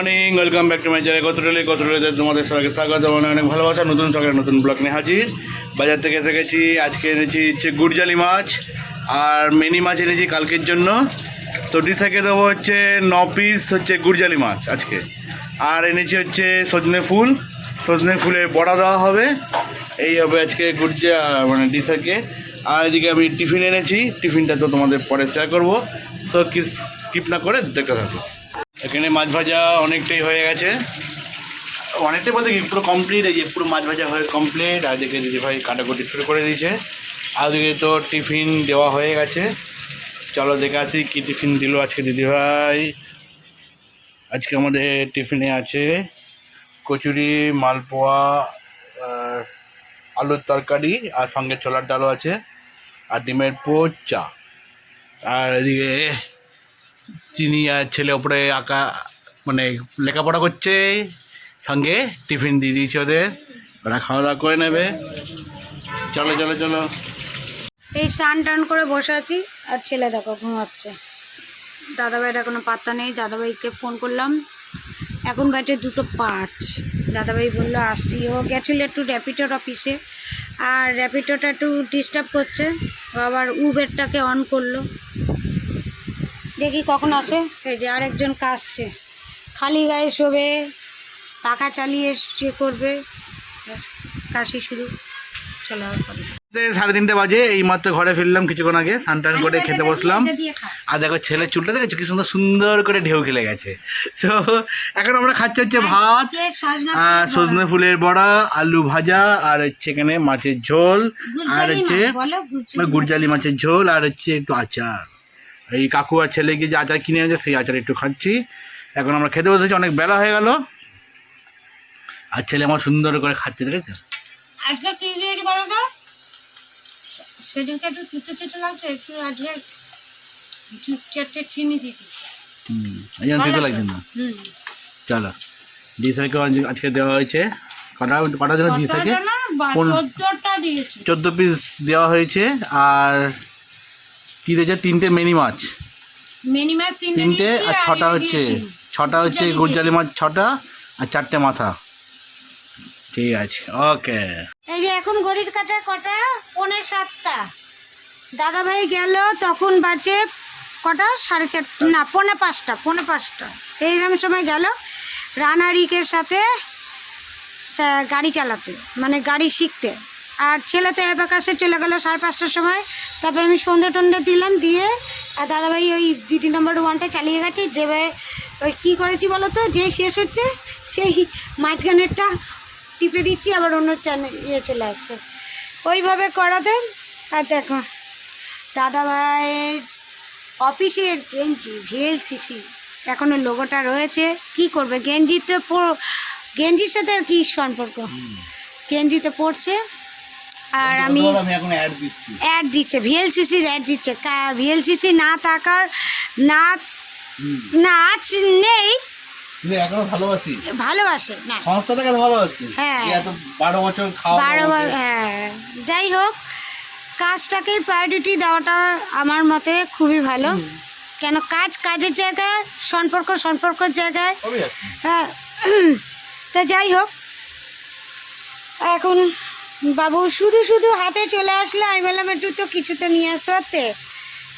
Morning welcome back to my channel কতরলে কতরলে তোমাদের সবাইকে স্বাগত। অনেক অনেক ভালোবাসা, নতুন সকালে নতুন ব্লগ নিয়ে হাজির। বাজার থেকে এসে গেছি আজকে এনেছি হচ্ছে গুড়জালি মাছ, আর মিনি মাছ এনেছি কালকের জন্য। তো ডিসাকে দেবো হচ্ছে ন পিস হচ্ছে গুড়জালি মাছ আজকে। আর এনেছি হচ্ছে সজনে ফুল। সজনে ফুলের বড়া দেওয়া হবে। এই হবে আজকে গুড়জা মানে ডিসাকে আর এদিকে আমি টিফিন এনেছি। টিফিনটা তো তোমাদের পরে শেয়ার করব। তো স্কিপ না করে দেখতে থাকো। এখানে মাছ ভাজা অনেকটাই হয়ে গেছে। অনেকটাই বলতে কি, পুরো কমপ্লিট এই যে পুরো মাছ ভাজা হয়ে কমপ্লিট আর দিকে দিদি ভাই কাটাকুটি শুরু করে দিয়েছে। আর দিকে তো টিফিন দেওয়া হয়ে গেছে। চলো দেখে আসি কী টিফিন দিল আজকে দিদি ভাই। আজকে আমাদের টিফিনে আছে কচুরি, মালপোয়া আলুর তরকারি, আর সঙ্গে ছোলার ডালও আছে। আর ডিমের পোচ। চা আর এদিকে চিনি আর ছেলে ওপরে আঁকা মানে লেখাপড়া করছে, সঙ্গে টিফিন দিয়ে দিয়েছে ওদের। ওরা খাওয়া দাওয়া করে নেবে। চলো চলো চলো। এই স্নান টান করে বসে আছি, আর ছেলে দেখো ঘুমাচ্ছে। দাদাভাইয়ের কোনো পাত্তা নেই, দাদাভাইকে ফোন করলাম। এখন বাজে দুটো পাঁচ। দাদাভাই বলল, আসি। ও গেছিল একটু র্যাপিডোর অফিসে আর র্যাপিডোটা একটু ডিস্টার্ব করছে। আবার উবেরটাকে অন করল। দেখি কখন আসে। এই যে আরেকজন কাশছে। খালি গায়ে শোবে পাখা চালিয়ে ইয়ে করবে। কাশি শুরু। চলো সাড়ে তিনটে বাজে এই মাত্র ঘরে ফিরলাম কিছুক্ষণ আগে স্নান করে খেতে বসলাম। আর দেখো ছেলের চুলটা দেখেছ? কি সুন্দর সুন্দর করে ঢেউ খেলে গেছে। তো এখন আমরা খাচ্ছি হচ্ছে ভাত সজনা আর সজনে ফুলের বড়া আলু ভাজা আর হচ্ছে এখানে মাছের ঝোল আর হচ্ছে গুড়জালি মাছের ঝোল আর হচ্ছে একটু আচার। এই কাকু আর ছেলে গিয়ে যে আচার কিনে এনেছে সেই আচার একটু খাচ্ছি। এখন আমরা খেতে বসেছি অনেক বেলা হয়ে গেল। আর ছেলে আমার সুন্দর করে খাচ্ছে দেখেছ? সেদিনকে একটু চুচো চুচো লাগছে একটু আজকে একটু চারটে চিনি দিয়েছি। হুম এই জন্য লাগছে না? চলো আজকে দেওয়া হয়েছে। কটা জন্য চোদ্দ পিস দেওয়া হয়েছে আর কী দিয়েছে? তিনটে মিনি মাছ। মিনি মাছ তিনটে আর ছটা হচ্ছে ছটা হচ্ছে গুড়জালি মাছ। ছটা আর চারটে মাথা। ঠিক আছে ওকে। এই যে এখন ঘড়ির কাটা কটা? পৌনে সাতটা। দাদা ভাই গেল তখন বাজে কটা? সাড়ে চার না পৌনে পাঁচটা পৌনে পাঁচটা। এইরকম সময় গেল রানারিকের সাথে গাড়ি চালাতে মানে গাড়ি শিখতে। আর ছেলে তো অ্যাবাকাশে চলে গেলো সাড়ে পাঁচটার সময়। তারপর আমি সন্ধে টন্ধে দিলাম দিয়ে আর দাদাভাই ওই দিদি নম্বর ওয়ানটা চালিয়ে গেছে। যে ওই কী করেছি বলো তো? যে শেষ হচ্ছে সেই মাঝখানেরটা টিপে দিচ্ছি আবার অন্য চ্যানেল ইয়ে চলে আসছে। ওইভাবে করাতে আর দেখো দাদাভাইয়ের অফিসের গেঞ্জি ভিএলসিসি এখনও লোগোটা রয়েছে। কি করবে? গেঞ্জি তো পর- গেঞ্জির সাথে আর কি সম্পর্ক? গেঞ্জিতে পড়ছে আর আমি অ্যাড দিচ্ছি। ভিএলসিসির অ্যাড দিচ্ছে। ভিএলসিসি না থাকার না নাচ নেই। এখনও ভালোবাসি? ভালোবাসে না। সংস্থাটাকে ভালোবাসি? হ্যাঁ। বারো বছর বারো। হ্যাঁ। যাই হোক কাজটাকেই প্রায়োরিটি দেওয়াটা আমার মতে খুবই ভালো। কেন কাজ কাজের জায়গায় সম্পর্ক সম্পর্কের জায়গায়। হ্যাঁ। তা যাই হোক এখন বাবু শুধু শুধু হাতে চলে আসলে। আমি বললাম একটু তো কিছু তো নিয়ে আসতে পারতে?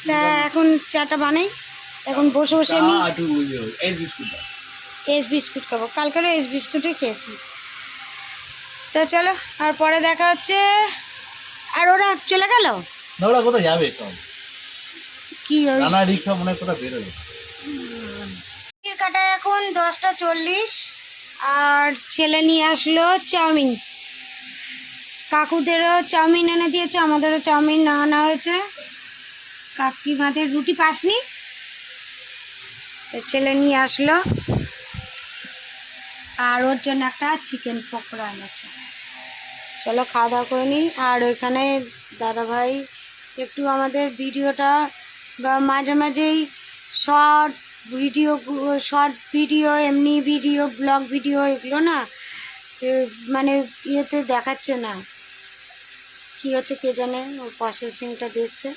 তা এখন চাটা বানাই। এখন বসে বসে আমি। এস বিস্কুট খাব। কালকেরও এস বিস্কুটই খেয়েছি। তো চলো আর পরে দেখা হচ্ছে। আর ওরা চলে গেল? ওরা কোথায় যাবে কি নানা রিক্সা মনে কোথায় বেরোবে। কাটা এখন দশটা চল্লিশ। আর ছেলে নিয়ে আসলো চাউমিন। কাকুদেরও চাউমিন এনে দিয়েছে, আমাদেরও চাউমিন না আনা হয়েছে। কাকিমাদের রুটি পাসনি। ছেলে নিয়ে আসলো। আর ওর জন্য একটা চিকেন পকোড়া এনেছে। চলো খাওয়া দাওয়া করে নিই। আর ওইখানে দাদাভাই একটু আমাদের ভিডিওটা বা মাঝে মাঝেই শর্ট ভিডিও শর্ট ভিডিও এমনি ভিডিও ব্লগ ভিডিও এগুলো না মানে ইয়েতে দেখাচ্ছে না। কি হচ্ছে কে জানে প্রসেসিংটা দেখছে।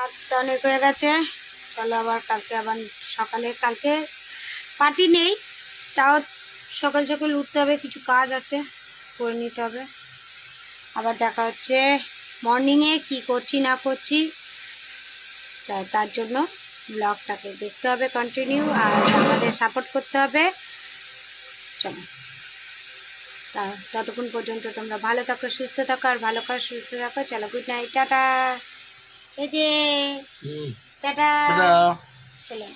আর তো অনেক হয়ে গেছে। চলো আবার কালকে আবার সকালে, কালকে পার্টি নেই। তাও সকাল সকাল উঠতে হবে, কিছু কাজ আছে, করে নিতে হবে। আবার দেখা হচ্ছে মর্নিংয়ে কি করছি, না করছি। তা, তার জন্য ব্লগটাকে দেখতে হবে কন্টিনিউ আর আমাদের সাপোর্ট করতে হবে। চলো। তা ততক্ষণ পর্যন্ত তোমরা ভালো থাকো সুস্থ থাকো আর ভালো কাজ সুস্থ থাকো। চলো গুড নাইট টাটা। এই যে টাটা। চলো।